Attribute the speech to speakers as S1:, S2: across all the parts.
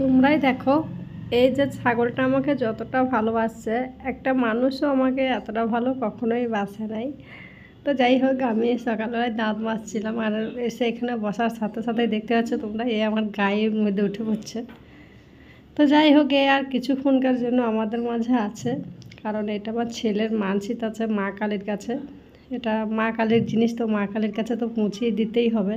S1: তোমরাই দেখো, এই যে ছাগলটা আমাকে যতটা ভালোবাসছে, একটা মানুষও আমাকে এতটা ভালো কখনোই বাসে নাই। তো যাই হোক, আমি সকালবেলায় দাঁত মাজছিলাম আর এসে এখানে বসার সাথে সাথে দেখতে পাচ্ছ তোমরা, এ আমার গায়ের মধ্যে উঠে পড়ছে। তো যাই হোক, এ আর কিছুক্ষণকার জন্য আমাদের মাঝে আছে, কারণ এটা আমার ছেলের মানসিক আছে, মা কালীর কাছে। এটা মা কালীর জিনিস তো, মা কালীর কাছে তো পৌঁছিয়ে দিতেই হবে।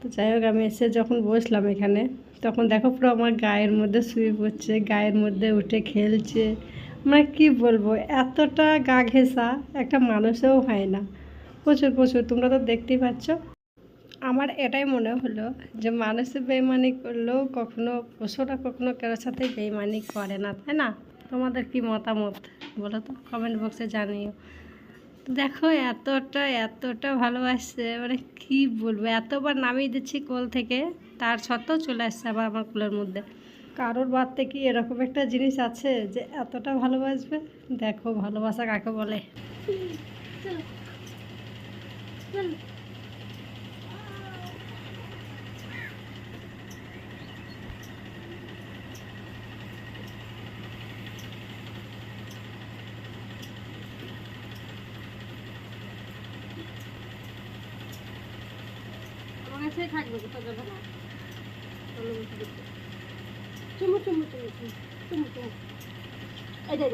S1: তো যাই হোক, আমি এসে যখন বসলাম এখানে তখন দেখো পুরো আমার গায়ের মধ্যে শুয়ে পড়ছে, গায়ের মধ্যে উঠে খেলছে। মানে কি বলব, এতটা গা ঘেঁষা একটা মানুষেও হয় না। প্রচুর প্রচুর, তোমরা তো দেখতেই পাচ্ছ। আমার এটাই মনে হলো যে মানুষে বেইমানি করলেও কখনো পশুরা কখনো কারোর সাথে বেইমানি করে না, তাই না? তোমাদের কি মতামত? বলো তো কমেন্ট বক্সে জানিও। দেখো এতটা এতটা ভালোবাসছে মানে কি বলব, এতবার নামিয়ে দিচ্ছি কোল থেকে। তার সত্ত্বেও চলে আসছে আবার আমার কুলের মধ্যে। কারোর বাড়তে কি এরকম একটা জিনিস আছে যে এতটা ভালোবাসবে? দেখো ভালোবাসা কাকে বলে? থাকবে কোথাও যাবে না। চুমু চুমু চুমু চুমু চুমু চুমু। এই দে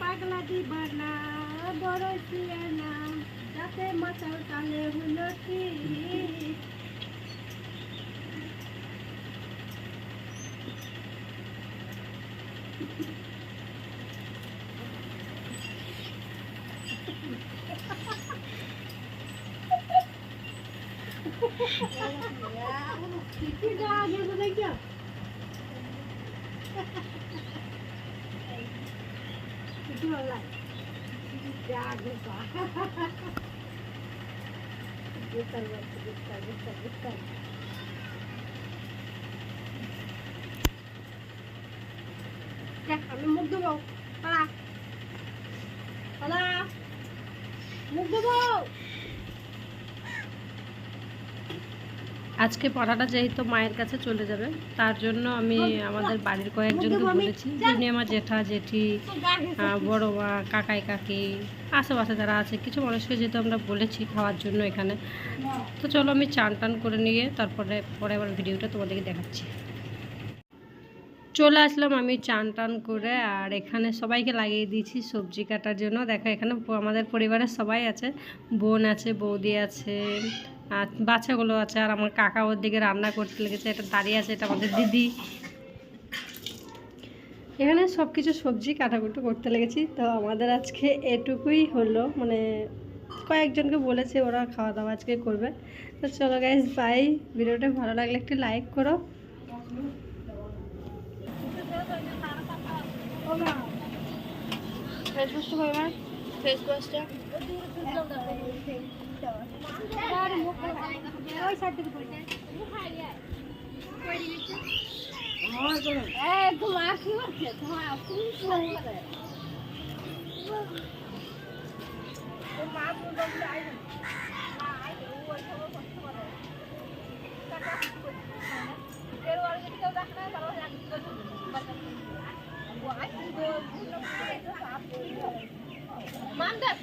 S1: পাগলা দিবানা বড় সিয়ানা, যাতে মাথার কালে হলো ঠিক আমি মুখ দেবো আজকে পড়াটা যেহেতু মায়ের কাছে চলে যাবে, তার জন্য আমি আমাদের বাড়ির কয়েকজনকে বলেছি, যিনি আমার জেঠা, জেঠি বড় মা, কাকাই, কাকি, আশেপাশে যারা আছে, কিছু মানুষকে যেহেতু আমরা বলেছি খাওয়ার জন্য এখানে। তো চলো আমি চান টান করে নিয়ে তারপরে পরে আবার ভিডিওটা তোমাদেরকে দেখাচ্ছি। চলে আসলাম আমি চান টান করে, আর এখানে সবাইকে লাগিয়ে দিয়েছি সবজি কাটার জন্য। দেখো, এখানে আমাদের পরিবারের সবাই আছে। বোন আছে, বৌদি আছে, আর বাচ্চাগুলো আছে, আর আমার কাকা ওর দিকে রান্না করতে লেগেছে। এটা দাঁড়িয়ে আছে, এটা আমাদের দিদি। এখানে সব কিছু সবজি কাটাকুটি করতে লেগেছি। তো আমাদের আজকে এটুকুই হলো। মানে কয়েকজনকে বলেছে ওরা খাওয়া দাওয়া আজকে করবে। তো চলো গাইজ বাই ভিডিওটা ভালো লাগলে একটু লাইক করো।
S2: ফেসবুকটা ভাই আমার
S3: মা मानतात